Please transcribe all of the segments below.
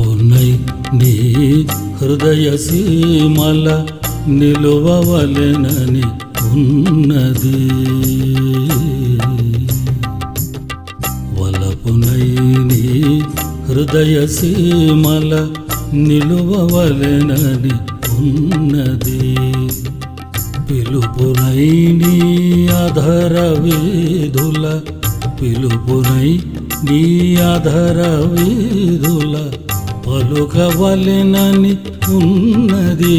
వలపునై నీ హృదయ సీమల నిలువవలెనని ఉన్నది. వలపునై నీ హృదయ సీమల నిలువవలెనని ఉన్నది. పిలుపునై నీ అధర వీధుల పిలుపునై నీ అధర వీధుల పలుకవలెనని ఉన్నది.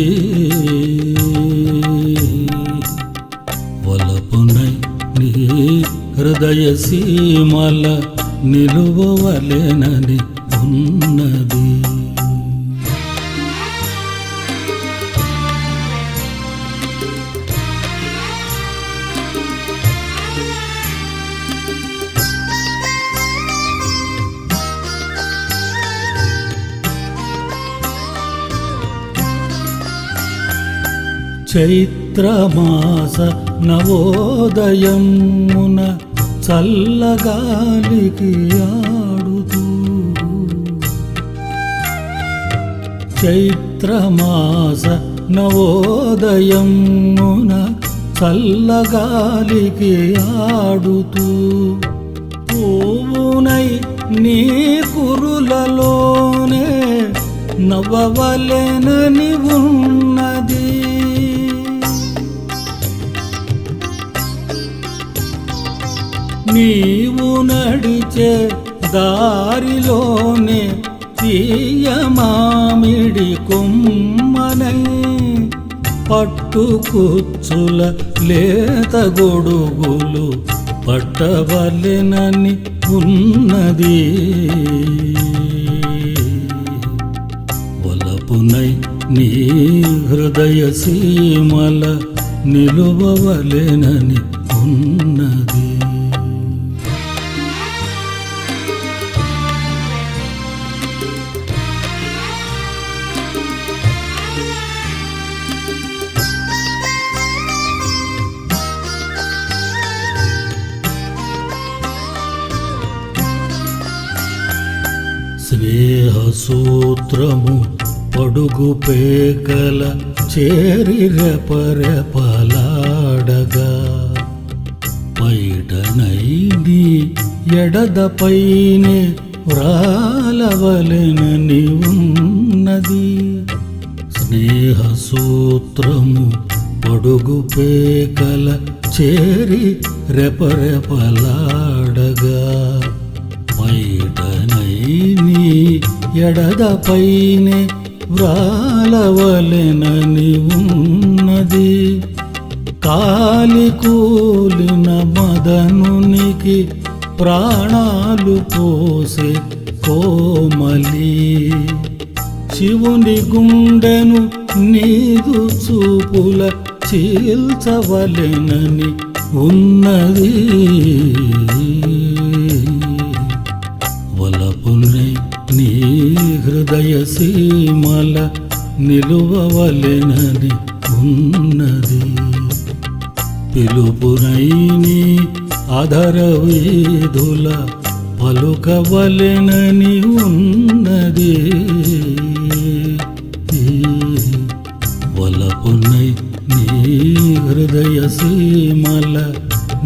వలపునై నీ హృదయ సీమల నిలువవలెనని ఉన్నది. చైత్రమాస నవోదయమున చల్లగాలికి ఆడుతూ. చైత్రమాస నవోదయమున చల్లగాలికి ఆడుతూ. పూవునై నీ కురులలోనే నవ్వవలెనని ఉన్నది. నీవు నడిచే దారిలోనే తీయ మామిడి కొమ్మనై పట్టుకుచ్చుల లేత గొడుగులు పట్టవలెనని ఉన్నది. వలపునై నీ హృదయ సీమల నిలువవలెనని ఉన్నది. స్నేహ సూత్రము పడుగు పేకల చేరి రెపరెపలాడగా. పైటనైది ఎడదపైనే వ్రాలవలెనని ఉన్నది. స్నేహ సూత్రము పొడుగు పేకల చేరి రెపరెపలాడగా. ఎడదపైనే వ్రాలవలెనని ఉన్నది కాలి కూలిన మదనునికి ప్రాణాలు పోసే కోమలి. శివుని గుండెను నీదు చూపుల చీల్చవలెనని ఉన్నది. సీమల నిలువవలెనని ఉన్నది పిలుపునైని అధరవేధుల పలుకవలెనని ఉన్నది వలపునై నీ హృదయ సీమల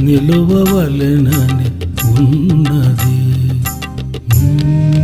నిలువవలెనని ఉన్నది Mm-hmm.